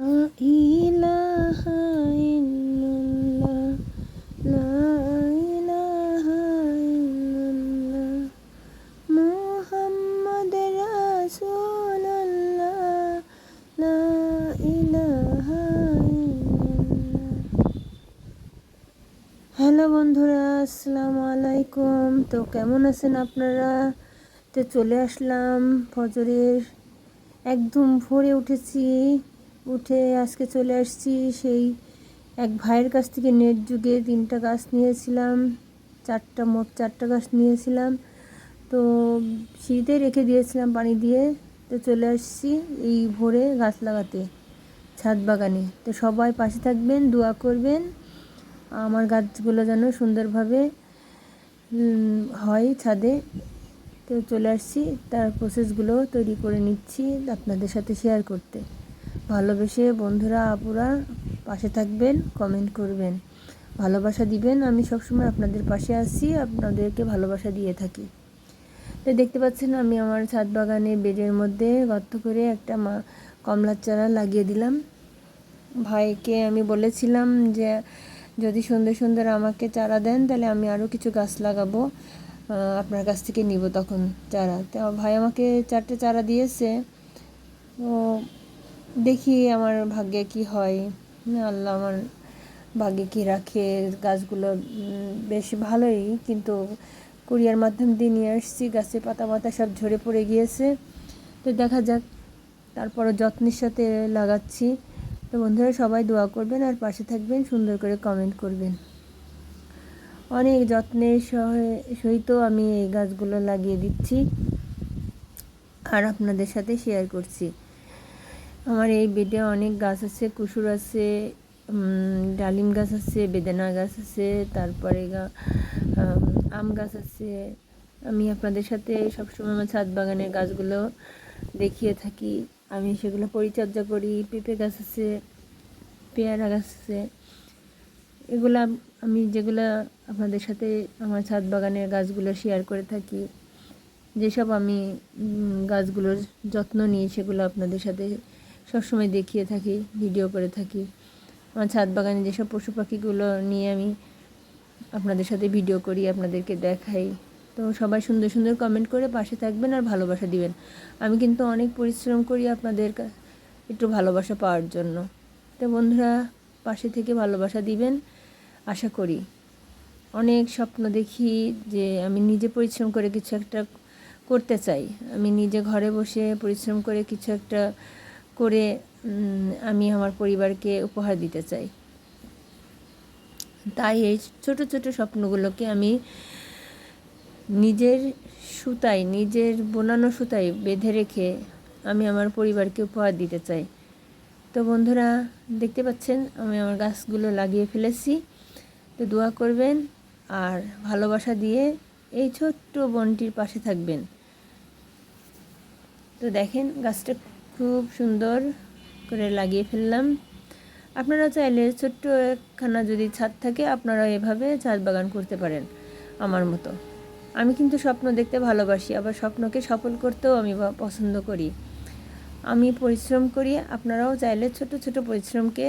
ইলাহা হ্যালো বন্ধুরা, আসসালামু আলাইকুম। তো কেমন আছেন আপনারা? তো চলে আসলাম ফজরের। একদম ভোরে উঠেছি। উঠে আজকে চলে আসছি সেই এক ভাইয়ের কাছ থেকে নেট যুগে তিনটা গাছ নিয়েছিলাম, চারটা মোট চারটা গাছ নিয়েছিলাম। তো সিঁড়িতে রেখে দিয়েছিলাম পানি দিয়ে, তো চলে আসছি এই ভোরে গাছ লাগাতে, ছাদ বাগানে। তো সবাই পাশে থাকবেন, দোয়া করবেন, আমার গাছগুলো যেন সুন্দরভাবে হয় ছাদে। তো চলে আসছি, তার প্রসেসগুলো তৈরি করে নিচ্ছি আপনাদের সাথে শেয়ার করতে। ভালোবেসে বন্ধুরা, আপুরা পাশে থাকবেন কমেন্ট করবেন। ভালোবাসা দিবেন, আমি সবসময় আপনাদের পাশে আসি আপনাদেরকে ভালোবাসা দিয়ে থাকি। তো দেখতে পাচ্ছেন, আমি আমার ছাদ বাগানে বেডের মধ্যে গর্ত করে একটা মা কমলার চারা লাগিয়ে দিলাম। ভাইকে আমি বলেছিলাম যে, যদি সুন্দর সুন্দর আমাকে চারা দেন, তাহলে আমি আরও কিছু গাছ লাগাবো। আপনার কাছ থেকে নিব তখন চারা। তো ভাই আমাকে চারটে চারা দিয়েছে। তো দেখি আমার ভাগ্যে কি হয়। আল্লাহ, আমার ভাগ্যে কি রাখে? গাছগুলো বেশ ভালোই। কিন্তু কুরিয়ার মাধ্যম দিয়ে নিয়ে আসছি, গাছে পাতা পাতা সব ঝরে পড়ে গিয়েছে। তো দেখা যাক, তারপরও যত্নের সাথে লাগাচ্ছি। তো বন্ধুরা, সবাই দোয়া করবেন আর পাশে থাকবেন, সুন্দর করে কমেন্ট করবেন। অনেক যত্নের সহিত আমি এই গাছগুলো লাগিয়ে দিচ্ছি আর আপনাদের সাথে শেয়ার করছি। আমার এই বেডে অনেক গাছ আছে, কুসুর আছে ডালিম গাছ আছে, বেদানা গাছ আছে, তারপরে আম গাছ আছে। আমি আপনাদের সাথে সবসময় আমার ছাদ বাগানের গাছগুলো দেখিয়ে থাকি। আমি সেগুলো পরিচর্যা করি, পেঁপে গাছ আছে, পেয়ারা গাছ আছে। এগুলো আমি যেগুলো আপনাদের সাথে আমার ছাদ বাগানের গাছগুলো শেয়ার করে থাকি। যেসব আমি গাছগুলোর যত্ন নিই, সেগুলো আপনাদের সাথে সবসময় দেখিয়ে থাকি ভিডিও করে থাকি। আমার ছাদ বাগানে যেসব পশু পাখিগুলো নিয়ে আমি আপনাদের সাথে ভিডিও করি, আপনাদেরকে দেখাই। তো সবাই সুন্দর সুন্দর কমেন্ট করে পাশে থাকবেন আর ভালোবাসা দিবেন। আমি কিন্তু অনেক পরিশ্রম করি আপনাদের একটু ভালোবাসা পাওয়ার জন্য। তো বন্ধুরা, পাশে থেকে ভালোবাসা দিবেন, আশা করি। অনেক স্বপ্ন দেখি যে আমি নিজে পরিশ্রম করে কিছু একটা করতে চাই। আমি নিজে ঘরে বসে পরিশ্রম করে কিছু একটা করে আমি আমার পরিবারকে উপহার দিতে চাই। তাই এই ছোট ছোট স্বপ্নগুলোকে আমি নিজের সুতায়, নিজের বোনানো সুতায় বেঁধে রেখে আমি আমার পরিবারকে উপহার দিতে চাই। তো বন্ধুরা, দেখতে পাচ্ছেন, আমি আমার গাছগুলো লাগিয়ে ফেলেছি। তো দোয়া করবেন আর ভালোবাসা দিয়ে এই ছোট্ট বনটির পাশে থাকবেন। তো দেখেন, গাছটা খুব সুন্দর করে লাগিয়ে ফেললাম। আপনারা চাইলে ছোট্ট একখানা যদি ছাদ থাকে আপনারা এভাবে ছাদ বাগান করতে পারেন আমার মতো। আমি কিন্তু স্বপ্ন দেখতে ভালোবাসি, আবার স্বপ্নকে সফল করতেও আমি পছন্দ করি। আমি পরিশ্রম করি, আপনারাও চাইলে ছোট ছোট পরিশ্রমকে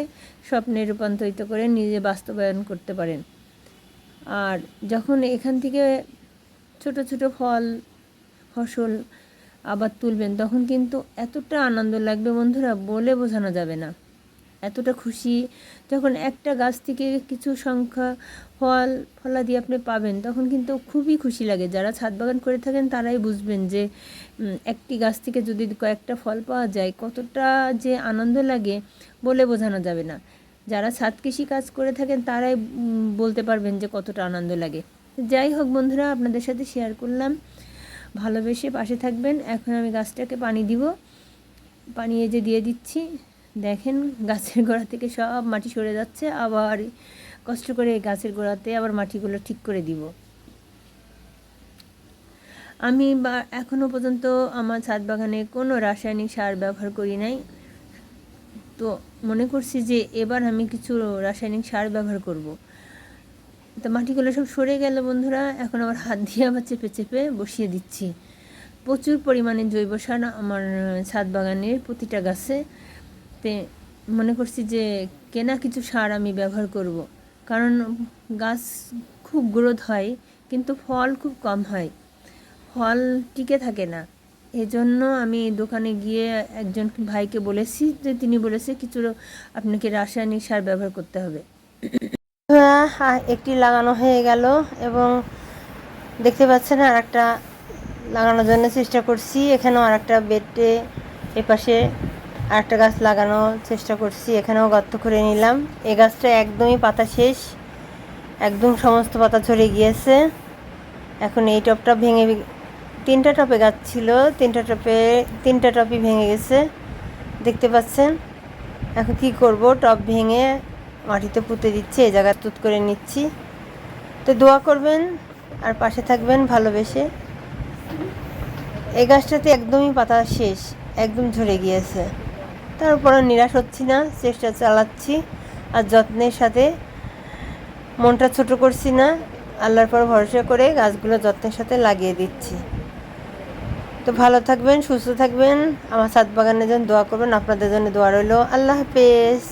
স্বপ্নে রূপান্তরিত করে নিজে বাস্তবায়ন করতে পারেন। আর যখন এখান থেকে ছোট ছোট ফল, ফসল আবার তুলবেন, তখন কিন্তু এতটা আনন্দ লাগবে বন্ধুরা, বলে বোঝানো যাবে না। এতটা খুশি, যখন একটা গাছ থেকে কিছু সংখ্যা ফল, ফলাদি আপনি পাবেন, তখন কিন্তু খুবই খুশি লাগে। যারা ছাদ বাগান করে থাকেন, তারাই বুঝবেন যে একটি গাছ থেকে যদি কয়েকটা ফল পাওয়া যায়, কতটা যে আনন্দ লাগে বলে বোঝানো যাবে না। যারা ছাদ কৃষি কাজ করে থাকেন, তারাই বলতে পারবেন যে কতটা আনন্দ লাগে। যাই হোক বন্ধুরা, আপনাদের সাথে শেয়ার করলাম। ভালোবেসে পাশে থাকবেন। এখন আমি গাছটাকে পানি দিব। পানি এই যে দিয়ে দিচ্ছি। দেখেন, গাছের গোড়া থেকে সব মাটি সরে যাচ্ছে। আবার কষ্ট করে গাছের গোড়াতে আবার মাটিগুলো ঠিক করে দিব। আমি বা এখনও পর্যন্ত আমার ছাদ বাগানে কোনো রাসায়নিক সার ব্যবহার করি নাই। তো মনে করছি যে এবার আমি কিছু রাসায়নিক সার ব্যবহার করব। তো মাটিগুলো সব সরে গেল, বন্ধুরা। এখন আবার হাত দিয়ে আবার চেপে চেপে বসিয়ে দিচ্ছি। প্রচুর পরিমাণে জৈব সার আমার ছাদ বাগানের প্রতিটা গাছে। তে মনে করছি যে কেনা কিছু সার আমি ব্যবহার করব। কারণ গাছ খুব গ্রোথ হয়, কিন্তু ফল খুব কম হয়। ফল টিকে থাকে না। এজন্য আমি দোকানে গিয়ে একজন ভাইকে বলেছি যে, তিনি বলেছে, কিছু আপনাকে রাসায়নিক সার ব্যবহার করতে হবে। একটি লাগানো হয়ে গেল এবং দেখতে পাচ্ছেন আর একটা লাগানোর জন্য চেষ্টা করছি। এখানেও আর একটা বেডে এপাশে আর একটা গাছ লাগানোর চেষ্টা করছি। এখানেও গর্ত করে নিলাম। এই গাছটা একদমই পাতা শেষ। একদম সমস্ত পাতা ঝরে গিয়েছে। এখন এই টপটা ভেঙে তিনটা টপে গাছ ছিল। তিনটা টপে, তিনটা টপই ভেঙে গেছে। দেখতে পাচ্ছেন? এখন কি করব? টপ ভেঙে মাটিতে পুঁতে দিচ্ছি, এই জায়গা তুত করে নিচ্ছি। তো দোয়া করবেন আর পাশে থাকবেন ভালোবেসে। এই গাছটাতে একদমই পাতা শেষ, একদম ঝরে গিয়েছে। তারপরে নিরাশ হচ্ছি না, চেষ্টা চালাচ্ছি আর যত্নের সাথে মনটা ছোট করছি না, আল্লাহর পর ভরসা করে গাছগুলো যত্নের সাথে লাগিয়ে দিচ্ছি। তো ভালো থাকবেন, সুস্থ থাকবেন, আমার সাত বাগানের জন্য দোয়া করবেন, আপনাদের জন্য দোয়া রইল। আল্লাহ হাফেজ।